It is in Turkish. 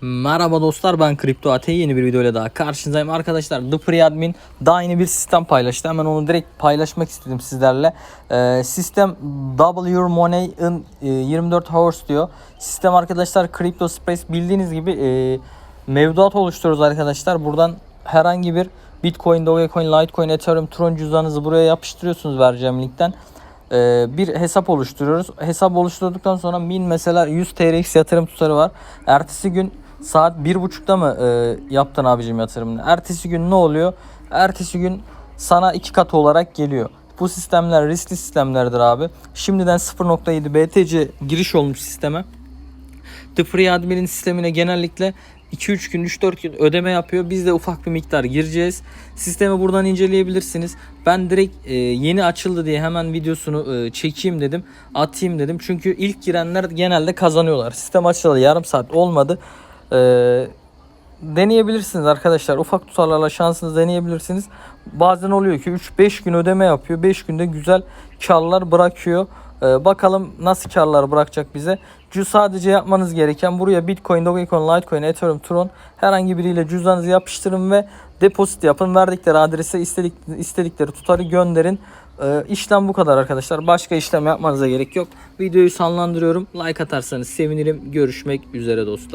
Merhaba dostlar ben Kripto Ate. Yeni bir videoyla daha karşınızdayım. Arkadaşlar The Free Admin daha yeni bir sistem paylaştı. Hemen onu direkt paylaşmak istedim sizlerle. Ee, sistem W Your Money in e, 24 Hours diyor. Sistem arkadaşlar Crypto Space bildiğiniz gibi e, mevduat oluşturuyoruz arkadaşlar. Buradan herhangi bir Bitcoin, Dogecoin, Litecoin, Ethereum, Tron cüzdanınızı buraya yapıştırıyorsunuz vereceğim linkten. Ee, bir hesap oluşturuyoruz. Hesap oluşturduktan sonra min mesela 100 TRX yatırım tutarı var. Ertesi gün saat 1.30'da mı e, yaptın abicim yatırımını? Ertesi gün ne oluyor? Ertesi gün sana iki katı olarak geliyor. Bu sistemler riskli sistemlerdir abi. Şimdiden 0.7 BTC giriş olmuş sisteme. The Free Admin'in sistemine genellikle 2-3 gün 3-4 gün ödeme yapıyor. Biz de ufak bir miktar gireceğiz. Sistemi buradan inceleyebilirsiniz. Ben direkt e, yeni açıldı diye hemen videosunu e, çekeyim dedim. Atayım dedim. Çünkü ilk girenler genelde kazanıyorlar. Sistem açıldı yarım saat olmadı. E, deneyebilirsiniz arkadaşlar. Ufak tutarlarla şansınızı deneyebilirsiniz. Bazen oluyor ki 3-5 gün ödeme yapıyor. 5 günde güzel karlar bırakıyor. Ee, bakalım nasıl karlar bırakacak bize. Cü sadece yapmanız gereken buraya Bitcoin, Dogecoin, Litecoin, Ethereum, Tron herhangi biriyle cüzdanınızı yapıştırın ve depozit yapın. Verdikleri adrese istedik, istedikleri tutarı gönderin. Ee, işlem bu kadar arkadaşlar. Başka işlem yapmanıza gerek yok. Videoyu sonlandırıyorum. Like atarsanız sevinirim. Görüşmek üzere dostlar.